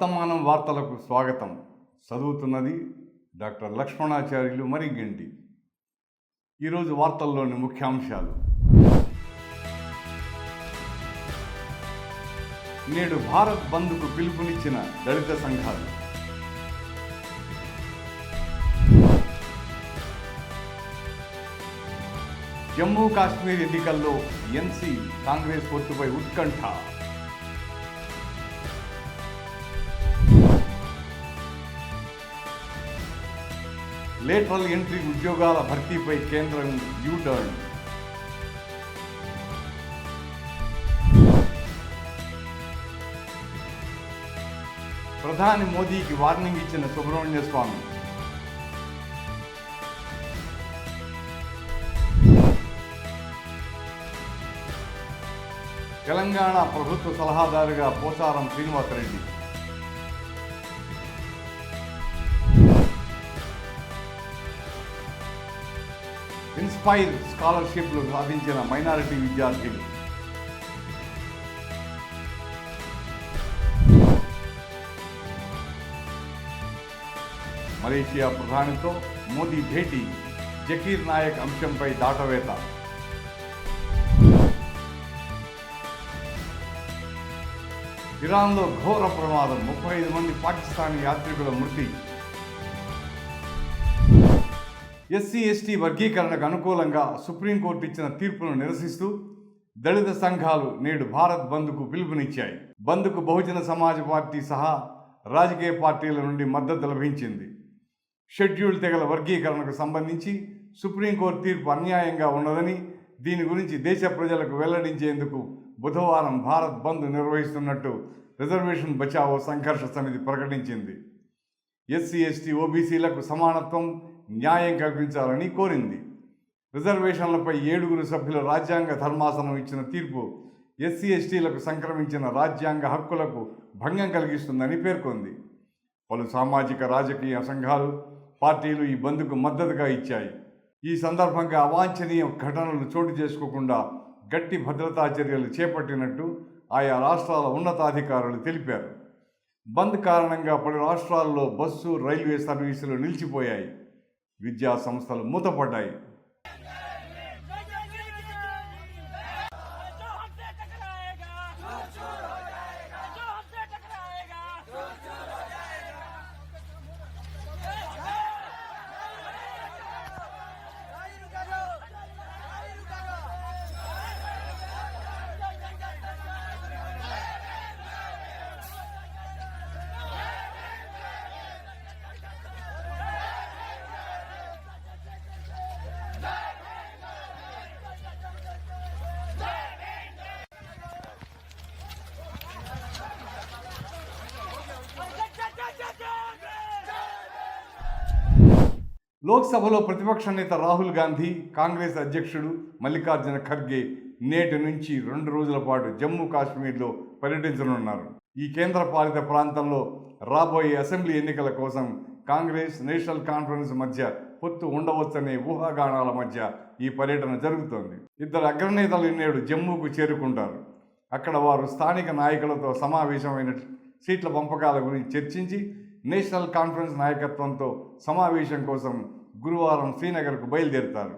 వర్తమానం వార్తలకు స్వాగతం. చదువుతున్నది డాక్టర్ లక్ష్మణాచార్యులు మరి మరిగంటి ఈరోజు వార్తల్లోని ముఖ్యాంశాలు. నేడు భారత్ బంద్కు పిలుపునిచ్చిన దళిత సంఘాలు. జమ్మూ కాశ్మీర్ ఎన్నికల్లో ఎన్సీ కాంగ్రెస్ పొత్తుపై ఉత్కంఠ. లేటరల్ ఎంట్రీ ఉద్యోగాల భర్తీపై కేంద్రం యూటర్న్. ప్రధాని మోదీకి వార్నింగ్ ఇచ్చిన సుబ్రహ్మణ్య స్వామి. తెలంగాణ ప్రభుత్వ సలహాదారుగా పోచారం శ్రీనివాసరెడ్డి. ఇన్స్పైర్ స్కాలర్షిప్లు సాధించిన మైనారిటీ విద్యార్థులు. మలేషియా ప్రధానితో మోదీ భేటీ జకీర్ నాయక్ అంశంపై దాటవేత. ఇరాన్లో ఘోర ప్రమాదం ముప్పై ఐదు మంది పాకిస్తానీ యాత్రికుల మృతి. ఎస్సీ ఎస్టీ వర్గీకరణకు అనుకూలంగా సుప్రీంకోర్టు ఇచ్చిన తీర్పును నిరసిస్తూ దళిత సంఘాలు నేడు భారత్ బంద్కు పిలుపునిచ్చాయి. బంద్కు బహుజన సమాజ్ పార్టీ సహా రాజకీయ పార్టీల నుండి మద్దతు లభించింది. షెడ్యూల్ తెగల వర్గీకరణకు సంబంధించి సుప్రీంకోర్టు తీర్పు అన్యాయంగా ఉన్నదని దీని గురించి దేశ ప్రజలకు వెల్లడించేందుకు బుధవారం భారత్ బంద్ నిర్వహిస్తున్నట్టు రిజర్వేషన్ బచావో సంఘర్ష సమితి ప్రకటించింది. ఎస్సీ ఎస్టీ ఓబీసీలకు సమానత్వం న్యాయం కల్పించాలని కోరింది. రిజర్వేషన్లపై ఏడుగురు సభ్యుల రాజ్యాంగ ధర్మాసనం ఇచ్చిన తీర్పు ఎస్సీ ఎస్టీలకు సంక్రమించిన రాజ్యాంగ హక్కులకు భంగం కలిగిస్తుందని పేర్కొంది. పలు సామాజిక రాజకీయ సంఘాలు పార్టీలు ఈ బంద్కు మద్దతుగా ఇచ్చాయి. ఈ సందర్భంగా అవాంఛనీయ ఘటనలు చోటు చేసుకోకుండా గట్టి భద్రతా చర్యలు చేపట్టినట్టు ఆయా రాష్ట్రాల ఉన్నతాధికారులు తెలిపారు. బంద్ కారణంగా పలు రాష్ట్రాల్లో బస్సు రైల్వే సర్వీసులు నిలిచిపోయాయి. విద్యా సంస్థలు మూతపడ్డాయి. లోక్సభలో ప్రతిపక్ష నేత రాహుల్ గాంధీ కాంగ్రెస్ అధ్యక్షుడు మల్లికార్జున ఖర్గే నేటి నుంచి రెండు రోజుల పాటు జమ్మూ కాశ్మీర్లో పర్యటించనున్నారు. ఈ కేంద్ర పాలిత ప్రాంతంలో రాబోయే అసెంబ్లీ ఎన్నికల కోసం కాంగ్రెస్ నేషనల్ కాన్ఫరెన్స్ మధ్య పొత్తు ఉండవచ్చనే ఊహాగానాల మధ్య ఈ పర్యటన జరుగుతోంది. ఇద్దరు అగ్రనేతలు నేడు జమ్మూకు చేరుకుంటారు. అక్కడ వారు స్థానిక నాయకులతో సమావేశమైన సీట్ల పంపకాల గురించి చర్చించి నేషనల్ కాన్ఫరెన్స్ నాయకత్వంతో సమావేశం కోసం గురువారం శ్రీనగర్కు బయలుదేరుతారు.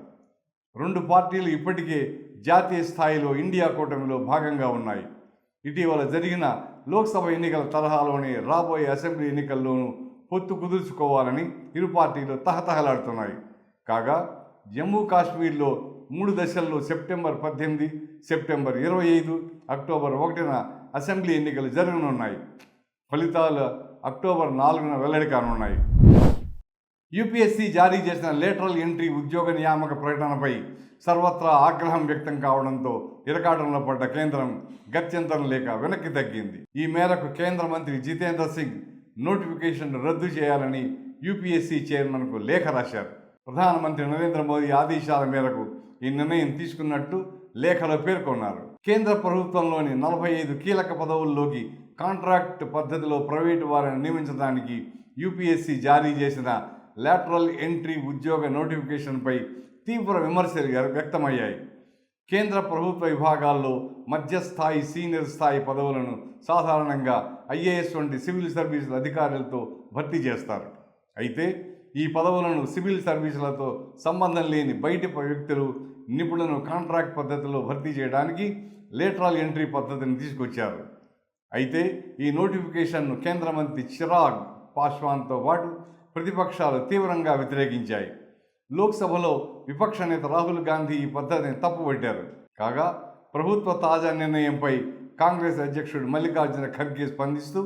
రెండు పార్టీలు ఇప్పటికే జాతీయ స్థాయిలో ఇండియా కూటమిలో భాగంగా ఉన్నాయి. ఇటీవల జరిగిన లోక్సభ ఎన్నికల తరహాలోనే రాబోయే అసెంబ్లీ ఎన్నికల్లోనూ పొత్తు కుదుర్చుకోవాలని ఇరు పార్టీలు తహతహలాడుతున్నాయి. కాగా జమ్మూ కాశ్మీర్లో మూడు దశల్లో సెప్టెంబర్ పద్దెనిమిది సెప్టెంబర్ ఇరవై ఐదు అక్టోబర్ ఒకటిన అసెంబ్లీ ఎన్నికలు జరగనున్నాయి. ఫలితాలు అక్టోబర్ నాలుగున వెల్లడి కానున్నాయి యూపీఎస్సీ జారీ చేసిన లేటరల్ ఎంట్రీ ఉద్యోగ నియామక ప్రకటనపై సర్వత్రా ఆగ్రహం వ్యక్తం కావడంతో ఇరకాటంలో పడ్డ కేంద్రం గత్యంతరం లేక వెనక్కి తగ్గింది. ఈ మేరకు కేంద్ర మంత్రి జితేంద్ర సింగ్ నోటిఫికేషన్ రద్దు చేయాలని యూపీఎస్సీ చైర్మన్కు లేఖ రాశారు. ప్రధానమంత్రి నరేంద్ర మోదీ ఆదేశాల మేరకు ఈ నిర్ణయం తీసుకున్నట్టు లేఖలో పేర్కొన్నారు. కేంద్ర ప్రభుత్వంలోని నలభై ఐదు కీలక పదవుల్లోకి కాంట్రాక్ట్ పద్ధతిలో ప్రైవేటు వారిని నియమించడానికి యూపీఎస్సీ జారీ చేసిన లాటరల్ ఎంట్రీ ఉద్యోగ నోటిఫికేషన్పై తీవ్ర విమర్శలు వ్యక్తమయ్యాయి. కేంద్ర ప్రభుత్వ విభాగాల్లో మధ్యస్థాయి సీనియర్ స్థాయి పదవులను సాధారణంగా ఐఏఎస్ వంటి సివిల్ సర్వీసుల అధికారులతో భర్తీ చేస్తారు. అయితే ఈ పదవులను సివిల్ సర్వీసులతో సంబంధం లేని బయటి వ్యక్తులు నిపుణులను కాంట్రాక్ట్ పద్ధతిలో భర్తీ చేయడానికి లేటరల్ ఎంట్రీ పద్ధతిని తీసుకొచ్చారు. అయితే ఈ నోటిఫికేషన్ను కేంద్ర మంత్రి చిరాగ్ పాశ్వాన్తో పాటు ప్రతిపక్షాలు తీవ్రంగా వ్యతిరేకించాయి. లోక్సభలో విపక్ష నేత రాహుల్ గాంధీ ఈ పద్ధతిని తప్పుపట్టారు. కాగా ప్రభుత్వ తాజా నిర్ణయంపై కాంగ్రెస్ అధ్యక్షుడు మల్లికార్జున ఖర్గే స్పందిస్తూ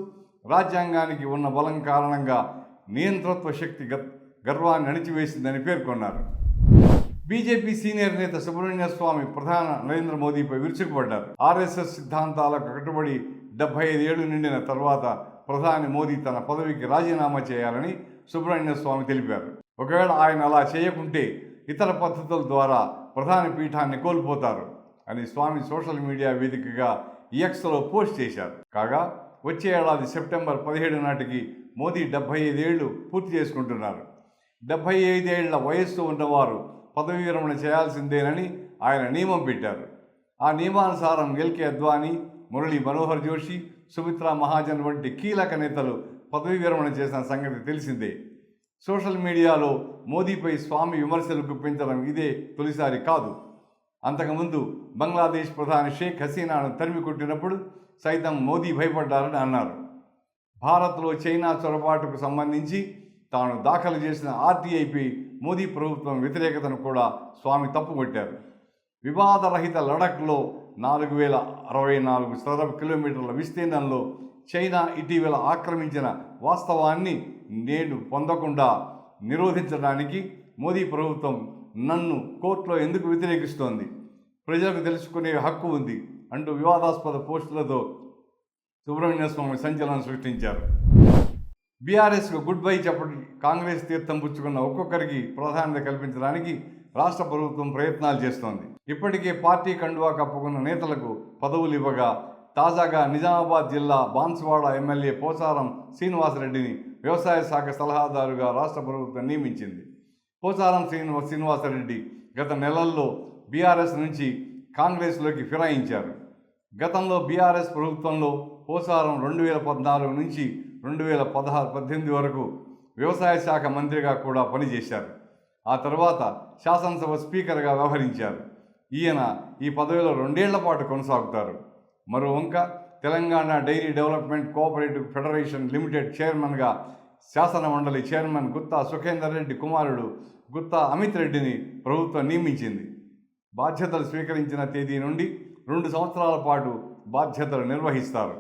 రాజ్యాంగానికి ఉన్న బలం కారణంగా నియంతృత్వ శక్తి గర్వాన్ని అణిచివేసిందని పేర్కొన్నారు. బీజేపీ సీనియర్ నేత సుబ్రహ్మణ్య స్వామి ప్రధాన నరేంద్ర మోదీపై విరుచుకుపడ్డారు. ఆర్ఎస్ఎస్ సిద్ధాంతాలకు కట్టుబడి డెబ్బై ఐదేళ్ళు నిండిన తర్వాత ప్రధాని మోదీ తన పదవికి రాజీనామా చేయాలని సుబ్రహ్మణ్య స్వామి తెలిపారు. ఒకవేళ ఆయన అలా చేయకుంటే ఇతర పద్ధతుల ద్వారా ప్రధాని పీఠాన్ని కోల్పోతారు అని స్వామి సోషల్ మీడియా వేదికగా ఎక్స్లో పోస్ట్ చేశారు. కాగా వచ్చే ఏడాది సెప్టెంబర్ పదిహేడు నాటికి మోదీ డెబ్బై ఐదేళ్ళు పూర్తి చేసుకుంటున్నారు. డెబ్బై ఐదేళ్ళ వయస్సు ఉన్నవారు పదవీ విరమణ చేయాల్సిందేనని ఆయన నియమం పెట్టారు. ఆ నియమానుసారం ఎల్కే అద్వానీ మురళీ మనోహర్ జోషి సుమిత్రా మహాజన్ వంటి కీలక నేతలు పదవీ విరమణ చేసిన సంగతి తెలిసిందే. సోషల్ మీడియాలో మోదీపై స్వామి విమర్శలు గుప్పించడం ఇదే తొలిసారి కాదు. అంతకుముందు బంగ్లాదేశ్ ప్రధాని షేక్ హసీనాను తరిమి కొట్టినప్పుడు సైతం మోదీ భయపడ్డారని అన్నారు. భారత్లో చైనా చొరబాటుకు సంబంధించి తాను దాఖలు చేసిన ఆర్టీఐపై మోదీ ప్రభుత్వం వ్యతిరేకతను కూడా స్వామి తప్పుకొట్టారు వివాదరహిత లడఖ్లో నాలుగు వేల అరవై నాలుగు చదరపు కిలోమీటర్ల విస్తీర్ణంలో చైనా ఇటీవల ఆక్రమించిన వాస్తవాన్ని నేను పొందకుండా నిరోధించడానికి మోదీ ప్రభుత్వం నన్ను కోర్టులో ఎందుకు వ్యతిరేకిస్తోంది? ప్రజలకు తెలుసుకునే హక్కు ఉంది అంటూ వివాదాస్పద పోస్టులతో సుబ్రహ్మణ్య స్వామి సంచలనం సృష్టించారు. బీఆర్ఎస్కు గుడ్ బై చెప్పటి కాంగ్రెస్ తీర్థం పుచ్చుకున్న ఒక్కొక్కరికి ప్రాధాన్యత కల్పించడానికి రాష్ట్ర ప్రభుత్వం ప్రయత్నాలు చేస్తోంది. ఇప్పటికే పార్టీ కండువా కప్పుకున్న నేతలకు పదవులు ఇవ్వగా తాజాగా నిజామాబాద్ జిల్లా బాన్సువాడ ఎమ్మెల్యే పోచారం శ్రీనివాసరెడ్డిని వ్యవసాయ శాఖ సలహాదారుగా రాష్ట్ర ప్రభుత్వం నియమించింది. పోచారం శ్రీనివా శ్రీనివాసరెడ్డి గత నెలల్లో బీఆర్ఎస్ నుంచి కాంగ్రెస్లోకి ఫిరాయించారు. గతంలో బీఆర్ఎస్ ప్రభుత్వంలో పోసారం రెండు వేల పద్నాలుగు నుంచి రెండు వేల పదహారు పద్దెనిమిది వరకు వ్యవసాయ శాఖ మంత్రిగా కూడా పనిచేశారు. ఆ తర్వాత శాసనసభ స్పీకర్గా వ్యవహరించారు. ఈయన ఈ పదవిలో రెండేళ్ళ పాటు కొనసాగుతారు. మరో వంక Telangana dairy development cooperative federation limited చైర్మన్గా శాసన మండలి చైర్మన్ గుత్తా సుఖేందర్ రెడ్డి కుమారుడు గుత్తా అమిత్ రెడ్డిని ప్రభుత్వం నియమించింది. బాధ్యతలు స్వీకరించిన తేదీ నుండి రెండు సంవత్సరాల పాటు బాధ్యతలు నిర్వహిస్తారు.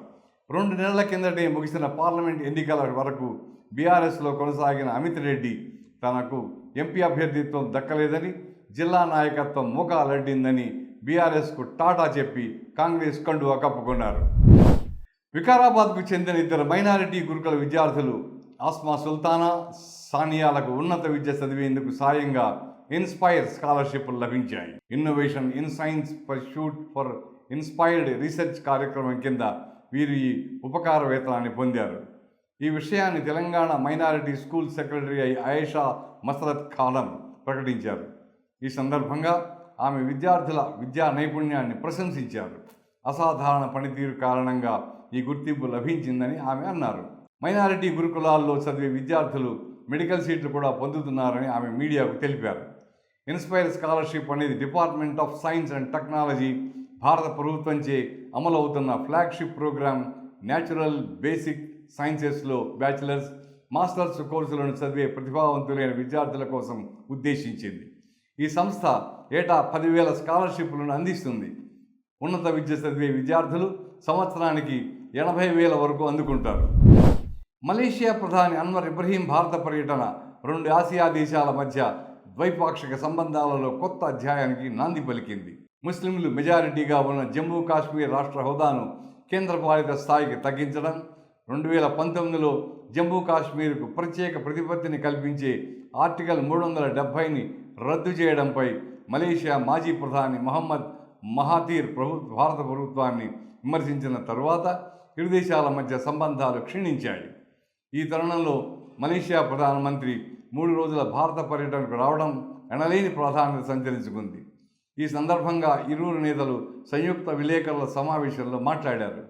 రెండు నెలల కిందటే ముగిసిన పార్లమెంట్ ఎన్నికల వరకు బీఆర్ఎస్లో కొనసాగిన అమిత్ రెడ్డి తనకు ఎంపీ అభ్యర్థిత్వం దక్కలేదని జిల్లా నాయకత్వం మూకాలడ్డిందని బీఆర్ఎస్కు టాటా చెప్పి కాంగ్రెస్ కండువా కప్పుకున్నారు. వికారాబాద్కు చెందిన ఇద్దరు మైనారిటీ గురుకుల విద్యార్థులు ఆస్మా సుల్తానా సానియాలకు ఉన్నత విద్య చదివేందుకు సాయంగా ఇన్స్పైర్ స్కాలర్షిప్లు లభించాయి. Innovation in science pursuit for inspired research కార్యక్రమం కింద వీరు ఈ ఉపకార వేతనాన్ని పొందారు. ఈ విషయాన్ని తెలంగాణ మైనారిటీ స్కూల్ సెక్రటరీ అయి ఆయేషా మసరత్ ఖానం ప్రకటించారు. ఈ సందర్భంగా ఆమె విద్యార్థుల విద్యా నైపుణ్యాన్ని ప్రశంసించారు. అసాధారణ పనితీరు కారణంగా ఈ గుర్తింపు లభించిందని ఆమె అన్నారు. మైనారిటీ గురుకులాల్లో చదివే విద్యార్థులు మెడికల్ సీట్లు కూడా పొందుతున్నారని ఆమె మీడియాకు తెలిపారు. ఇన్స్పైర్ స్కాలర్షిప్ అనేది department of science and technology భారత ప్రభుత్వంచే అమలవుతున్న ఫ్లాగ్షిప్ ప్రోగ్రామ్ న్యాచురల్ బేసిక్ సైన్సెస్లో బ్యాచిలర్స్ మాస్టర్స్ కోర్సులను చదివే ప్రతిభావంతులైన విద్యార్థుల కోసం ఉద్దేశించింది. ఈ సంస్థ ఏటా పదివేల స్కాలర్షిప్లను అందిస్తుంది. ఉన్నత విద్య చదివే విద్యార్థులు సంవత్సరానికి ఎనభై వేల వరకు అందుకుంటారు. మలేషియా ప్రధాని అన్వర్ ఇబ్రహీం భారత పర్యటన రెండు ఆసియా దేశాల మధ్య ద్వైపాక్షిక సంబంధాలలో కొత్త అధ్యాయానికి నాంది పలికింది. ముస్లింలు మెజారిటీగా ఉన్న జమ్మూ కాశ్మీర్ రాష్ట్ర హోదాను కేంద్రపాలిత స్థాయికి తగ్గించడం రెండు వేల పంతొమ్మిదిలో జమ్మూ కాశ్మీర్కు ప్రత్యేక ప్రతిపత్తిని కల్పించే ఆర్టికల్ మూడు వందల డెబ్భైని రద్దు చేయడంపై మలేషియా మాజీ ప్రధాని మహమ్మద్ మహాతీర్ ప్రభు భారత ప్రభుత్వాన్ని విమర్శించిన తరువాత ఇరు దేశాల మధ్య సంబంధాలు క్షీణించాయి. ఈ తరుణంలో మలేషియా ప్రధానమంత్రి మూడు రోజుల భారత పర్యటనకు రావడం ఎనలేని ప్రాధాన్యత సంచరించుకుంది. ఈ సందర్భంగా ఇరువురు నేతలు సంయుక్త విలేకరుల సమావేశంలో మాట్లాడారు.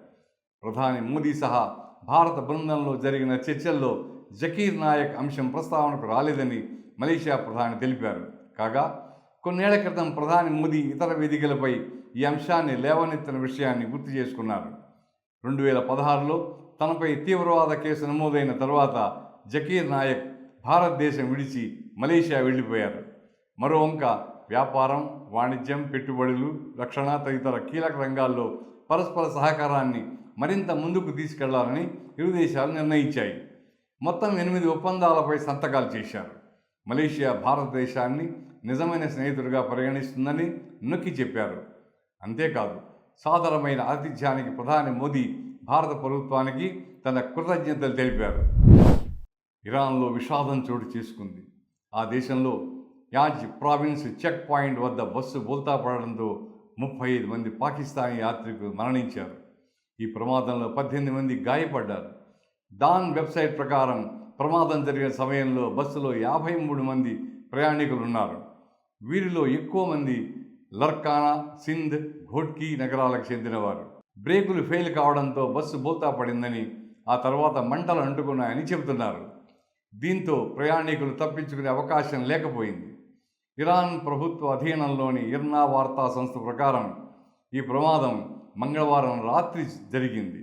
ప్రధాని మోదీ సహా భారత బృందంలో జరిగిన చర్చల్లో జకీర్ నాయక్ అంశం ప్రస్తావనకు రాలేదని మలేషియా ప్రధాని తెలిపారు. కాగా కొన్నేళ్ళ క్రితం ప్రధాని మోదీ ఇతర వేదికలపై ఈ అంశాన్ని లేవనెత్తిన విషయాన్ని గుర్తు చేసుకున్నారు. రెండు వేల పదహారులో తనపై తీవ్రవాద కేసు నమోదైన తర్వాత జకీర్ నాయక్ భారతదేశం విడిచి మలేషియా వెళ్ళిపోయారు. మరో వంక వ్యాపారం వాణిజ్యం పెట్టుబడులు రక్షణ తదితర కీలక రంగాల్లో పరస్పర సహకారాన్ని మరింత ముందుకు తీసుకెళ్ళాలని ఇరు దేశాలు నిర్ణయించాయి. మొత్తం ఎనిమిది ఒప్పందాలపై సంతకాలు చేశారు. మలేషియా భారతదేశాన్ని నిజమైన స్నేహితుడిగా పరిగణిస్తుందని నొక్కి చెప్పారు. అంతేకాదు సాధారణమైన ఆతిథ్యానికి ప్రధాని మోదీ భారత ప్రభుత్వానికి తన కృతజ్ఞతలు తెలిపారు. ఇరాన్లో విషాదం చోటు చేసుకుంది. ఆ దేశంలో యాజ్ ప్రావిన్స్ చెక్ పాయింట్ వద్ద బస్సు బోల్తా పడడంతో ముప్పై ఐదు మంది పాకిస్తానీ యాత్రికులు మరణించారు. ఈ ప్రమాదంలో పద్దెనిమిది మంది గాయపడ్డారు. దాన్ వెబ్సైట్ ప్రకారం ప్రమాదం జరిగిన సమయంలో బస్సులో యాభై మూడు మంది ప్రయాణికులు ఉన్నారు వీరిలో ఎక్కువ మంది లర్కానా సింధ్ ఘోట్కీ నగరాలకు చెందినవారు. బ్రేకులు ఫెయిల్ కావడంతో బస్సు బోల్తా పడిందని ఆ తర్వాత మంటలు అంటుకున్నాయని చెబుతున్నారు. దీంతో ప్రయాణికులు తప్పించుకునే అవకాశం లేకపోయింది. ఇరాన్ ప్రభుత్వ అధీనంలోని ఇర్నా వార్తా సంస్థ ప్రకారం ఈ ప్రమాదం మంగళవారం రాత్రి జరిగింది.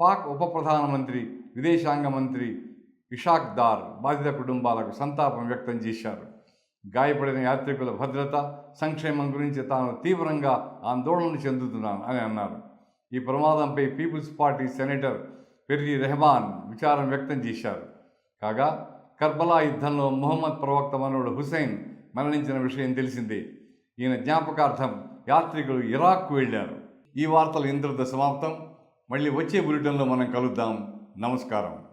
పాక్ ఉప ప్రధానమంత్రి విదేశాంగ మంత్రి ఇషాక్ దార్ బాధిత కుటుంబాలకు సంతాపం వ్యక్తం చేశారు. గాయపడిన యాత్రికుల భద్రత సంక్షేమం గురించి తాను తీవ్రంగా ఆందోళన చెందుతున్నాను అని అన్నారు. ఈ ప్రమాదంపై పీపుల్స్ పార్టీ సెనేటర్ పెర్రి రెహమాన్ విచారం వ్యక్తం చేశారు. కాగా కర్బలా యుద్ధంలో మొహమ్మద్ ప్రవక్త మనవుడు హుసేన్ మరణించిన విషయం తెలిసిందే. ఈయన జ్ఞాపకార్థం యాత్రికులు ఇరాక్కు వెళ్ళారు. ఈ వార్తలు ఇంతటితో సమాప్తం. మళ్ళీ వచ్చే బులెటిన్లో మనం కలుద్దాం. నమస్కారం.